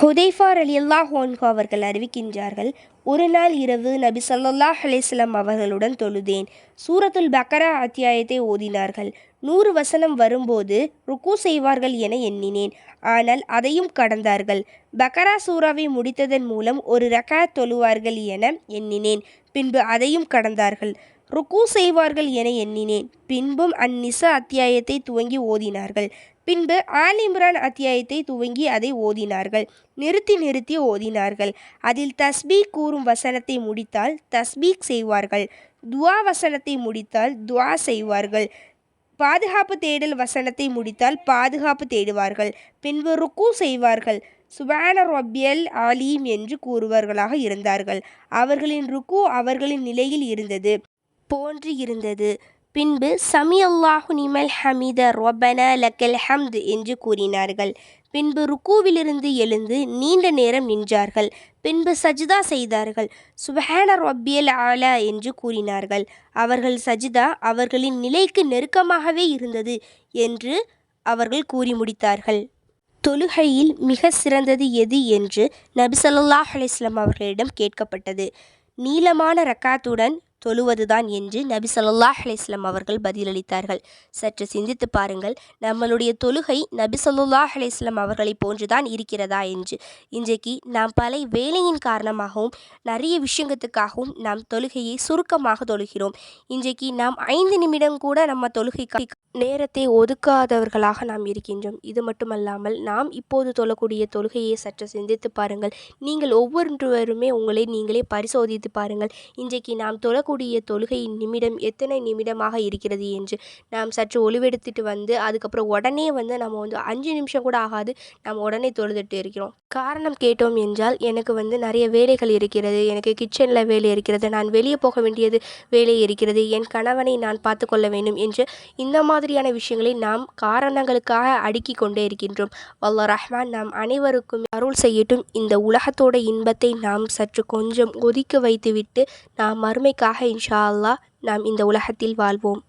ஹுதைஃபார் அலி அல்லாஹ் அவர்கள் அறிவிக்கின்றார்கள் ஒரு நாள் இரவு நபி சல்லாஹ் அலைஹி அவர்களுடன் தொழுதேன். சூரத்துல் பக்கரா அத்தியாயத்தை ஓதினார்கள். நூறு வசனம் வரும்போது ருக்கு செய்வார்கள் என எண்ணினேன். ஆனால் அதையும் கடந்தார்கள். பக்கரா சூராவை முடித்ததன் மூலம் ஒரு ரக்கா தொழுவார்கள் என எண்ணினேன். பின்பு அதையும் கடந்தார்கள். ருக்கு செய்வார்கள் என எண்ணினேன். பின்பும் அந்நிச அத்தியாயத்தை துவங்கி ஓதினார்கள். பின்பு ஆலிம்ரான் அத்தியாயத்தை துவங்கி அதை ஓதினார்கள். நிறுத்தி நிறுத்தி ஓதினார்கள். அதில் தஸ்பீக் கூறும் வசனத்தை முடித்தால் தஸ்பீக் செய்வார்கள். துவா வசனத்தை முடித்தால் துவா செய்வார்கள். பாதுகாப்பு தேடல் வசனத்தை முடித்தால் பாதுகாப்பு தேடுவார்கள். பின்பு ருக்கு செய்வார்கள். சுபான ரொபியல் ஆலீம் என்று கூறுவர்களாக இருந்தார்கள். அவர்களின் ருக்கு அவர்களின் நிலையில் இருந்தது. போன்று இருந்தது. பின்பு சமி அல்லாஹு நிமல் ஹமித ரொபன லக்கல் ஹம்து என்று கூறினார்கள். பின்பு ருக்கூவிலிருந்து எழுந்து நீண்ட நேரம் நின்றார்கள். பின்பு சஜிதா செய்தார்கள். சுபஹான ரொப்பியல் ஆலா என்று கூறினார்கள். அவர்கள் சஜிதா அவர்களின் நிலைக்கு நெருக்கமாகவே இருந்தது என்று அவர்கள் கூறி முடித்தார்கள். தொழுகையில் மிக சிறந்தது எது என்று நபி அலிஸ்லாம் அவர்களிடம் கேட்கப்பட்டது. நீளமான ரக்காத்துடன் தொழுவதுதான் என்று நபி சொல்லாஹ் அலிஸ்லாம் அவர்கள் பதிலளித்தார்கள். சற்று சிந்தித்து பாருங்கள் நம்மளுடைய தொழுகை நபி ஸல்லல்லாஹு அலிஸ்லாம் அவர்களை போன்றுதான் இருக்கிறதா என்று. இன்றைக்கு நாம் பல வேலையின் காரணமாகவும் நிறைய விஷயத்துக்காகவும் நாம் தொழுகையை சுருக்கமாக தொழுகிறோம். இன்றைக்கு நாம் ஐந்து நிமிடம் கூட நம்ம தொழுகைக்கு நேரத்தை ஒதுக்காதவர்களாக நாம் இருக்கின்றோம். இது மட்டுமல்லாமல் நாம் இப்போது தொழக்கூடிய தொழுகையை சற்று சிந்தித்து பாருங்கள். நீங்கள் ஒவ்வொருவருமே உங்களை நீங்களே பரிசோதித்து பாருங்கள். இன்றைக்கு நாம் தொழக்கூடிய தொழுகையின் நிமிடம் எத்தனை நிமிடமாக இருக்கிறது என்று. நாம் சற்று ஒளிவெடுத்துட்டு வந்து அதுக்கப்புறம் உடனே வந்து நம்ம வந்து அஞ்சு நிமிஷம் கூட ஆகாது. நம்ம உடனே தொழுதுட்டு இருக்கிறோம். காரணம் கேட்டோம் என்றால் எனக்கு வந்து நிறைய வேலைகள் இருக்கிறது எனக்கு கிச்சனில் வேலை இருக்கிறது நான் வெளியே போக வேண்டியது வேலை இருக்கிறது என் கணவனை நான் பார்த்து கொள்ள வேண்டும் என்று இந்த மாதிரியான விஷயங்களை நாம் காரணங்களுக்காக அடுக்கி கொண்டே இருக்கின்றோம். வல்ல ரஹ்மான் நாம் அனைவருக்கும் அருள் செய்யட்டும். இந்த உலகத்தோட இன்பத்தை நாம் சற்று கொஞ்சம் ஒதுக்கி வைத்துவிட்டு நாம் மறுமைக்காக இன்ஷா அல்லாஹ் நாம் இந்த உலகத்தில் வாழ்வோம்.